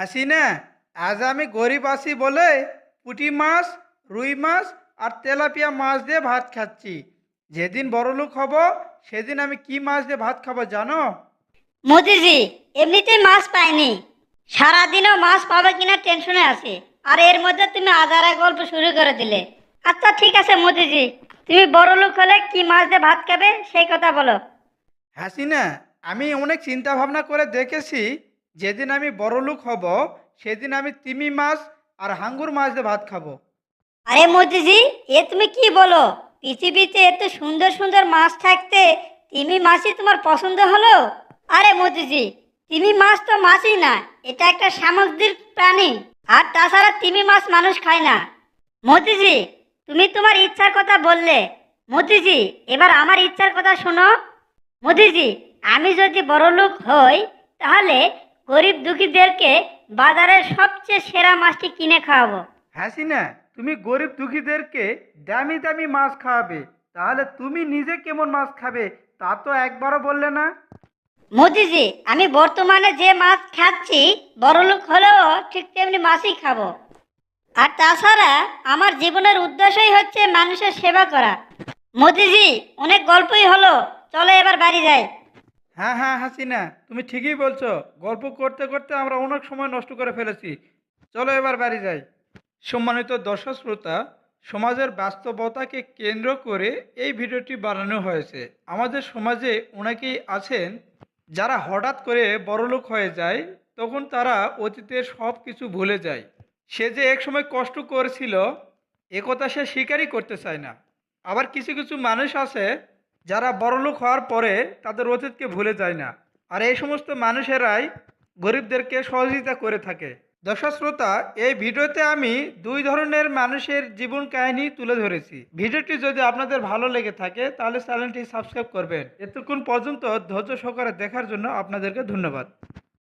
হাসিনা আজ আমি গরিব আছি বলে পুঁটি মাছ রুই মাছ আর তেলাপিয়া মাছ দিয়ে ভাত খাচ্ছি। যেদিন বড়লোক হব সেদিন আমি কি মাছ দিয়ে ভাত খাব জানো? মোদিজি এমনিতে মাছ পাইনি। সারাদিনও মাছ পাবে কিনা টেনশনে আছে। আর এর মধ্যে তুমি আজারা গল্প শুরু করে দিলে। আচ্ছা ঠিক আছে মোদিজি তুমি বড় লোক হলে কি মাছ দিয়ে ভাত খাবে সেই কথা বলো। হাসিনা আমি অনেক চিন্তা ভাবনা করে দেখেছি যেদিন আমি বড়লোক হব, সেদিন আমি তিমি মাছ আর হাঙ্গুর মাছ দিয়ে ভাত খাব। আরে মোদিজি এ তুমি কি বলো? পৃথিবীতে এত সুন্দর সুন্দর মাছ থাকতে তিমি মাছই তোমার পছন্দ হলো? আরে মোদিজি তিমি মাছ তো মাছই না, এটা একটা সামুদ্রিক প্রাণী। আর তাছাড়া তিমি মাছ মানুষ খায় না। মোদিজি তুমি তোমার ইচ্ছার কথা বললে। মোদিজি এবার আমার ইচ্ছার কথা শোনো। মোদিজি আমি যদি বড়লোক হই, তাহলে গরিব দুঃখীদেরকে বাজারের সবচেয়ে সেরা মাছটি কিনে খাওয়াবো। হাসিনা তুমি গরিব দুঃখীদেরকে দামি দামি মাছ খাওয়াবে। তাহলে তুমি নিজে কেমন মাছ খাবে তা তো একবারও বললে না। মোদিজি আমি বর্তমানে যে মাছ খাচ্ছি বড়লোক হলেও ঠিক তেমনি মাছই খাব। আর তাছাড়া আমার জীবনের উদ্দেশ্যই হচ্ছে মানুষের সেবা করা। মোদিজি অনেক গল্পই হলো চলো এবার বাড়ি যাই। হ্যাঁ হ্যাঁ হাসিনা, তুমি ঠিকই বলছো। গল্প করতে করতে আমরা অনেক সময় নষ্ট করে ফেলেছি। চলো এবার বাড়ি যাই। সম্মানিত দর্শক শ্রোতা, সমাজের বাস্তবতাকে কেন্দ্র করে এই ভিডিওটি বানানো হয়েছে। আমাদের সমাজে অনেকেই আছেন যারা হঠাৎ করে বড়লোক হয়ে যায়, তখন তারা অতীতের সব কিছু ভুলে যায়। সে যে একসময় কষ্ট করেছিল একথা সে স্বীকারই করতে চায় না। আবার কিছু কিছু মানুষ আছে যারা বড়লোক হওয়ার পরে তাদের অতীতকে ভুলে যায় না। আর এই সমস্ত মানুষেরাই গরিবদেরকে সহযোগিতা করে থাকে। দর্শক শ্রোতা, এই ভিডিওতে আমি দুই ধরনের মানুষের জীবন কাহিনী তুলে ধরেছি। ভিডিওটি যদি আপনাদের ভালো লেগে থাকে, তাহলে চ্যানেলটি সাবস্ক্রাইব করবেন। এতক্ষণ পর্যন্ত ধৈর্য সহকারে দেখার জন্য আপনাদেরকে ধন্যবাদ।